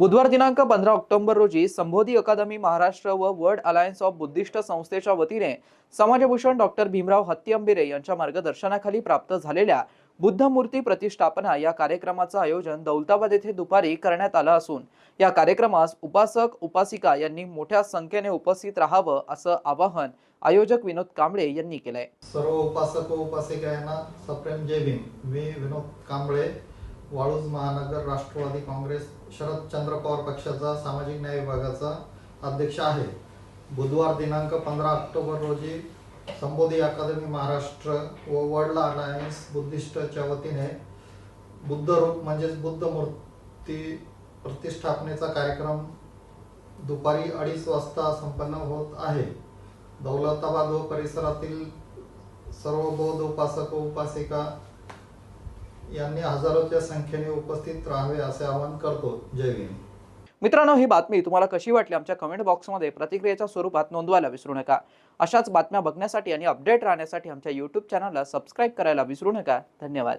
बुधवार दिनांक पंधरा ऑक्टोबर रोजी संबोधी अकादमी महाराष्ट्र व वर्ल्ड अलायन्स ऑफ बुद्धिस्ट संस्थेच्या वतीने समाजभूषण डॉक्टर भीमराव हत्ती अंबिरे यांच्या मार्गदर्शनाखाली प्राप्त झालेल्या बुद्धमूर्ती प्रतिष्ठापना या कार्यक्रमाचं आयोजन दौलताबाद येथे दुपारी करण्यात आलं असून या कार्यक्रमास उपासक उपासिका यांनी मोठ्या संख्येने उपस्थित राहावं असं आवाहन आयोजक विनोद कांबळे यांनी केलंय. सर्व उपासक उपासिका यांना सप्रेम जय भीम. मी विनोद कांबळे वाळूज महानगर राष्ट्रवादी काँग्रेस शरदचंद्र पवार पक्षाचा सामाजिक न्याय विभागाचा अध्यक्ष आहे. बुधवार दिनांक पंधरा ऑक्टोबर रोजी संबोधी अकादमी महाराष्ट्र व वर्ल्ड अलायन्स बुद्धिस्टच्या वतीने बुद्ध रूप म्हणजेच बुद्ध मूर्ती प्रतिष्ठापनेचा कार्यक्रम दुपारी अडीच वाजता संपन्न होत आहे. दौलताबाद व परिसरातील सर्व बौद्ध उपासक उपासिका यांनी हजारोच्या संख्येने उपस्थित राहावे असे आवाहन करतो. जय भीम. मित्रांनो ही बातमी तुम्हाला कशी वाटली? आमच्या कमेंट बॉक्समध्ये प्रतिक्रियेच्या स्वरूपात नोंदवायला विसरू नका. अशाच बातम्या बघण्यासाठी आणि अपडेट राहण्यासाठी आमच्या यूट्यूब चॅनलला सबस्क्राईब करायला विसरू नका. धन्यवाद.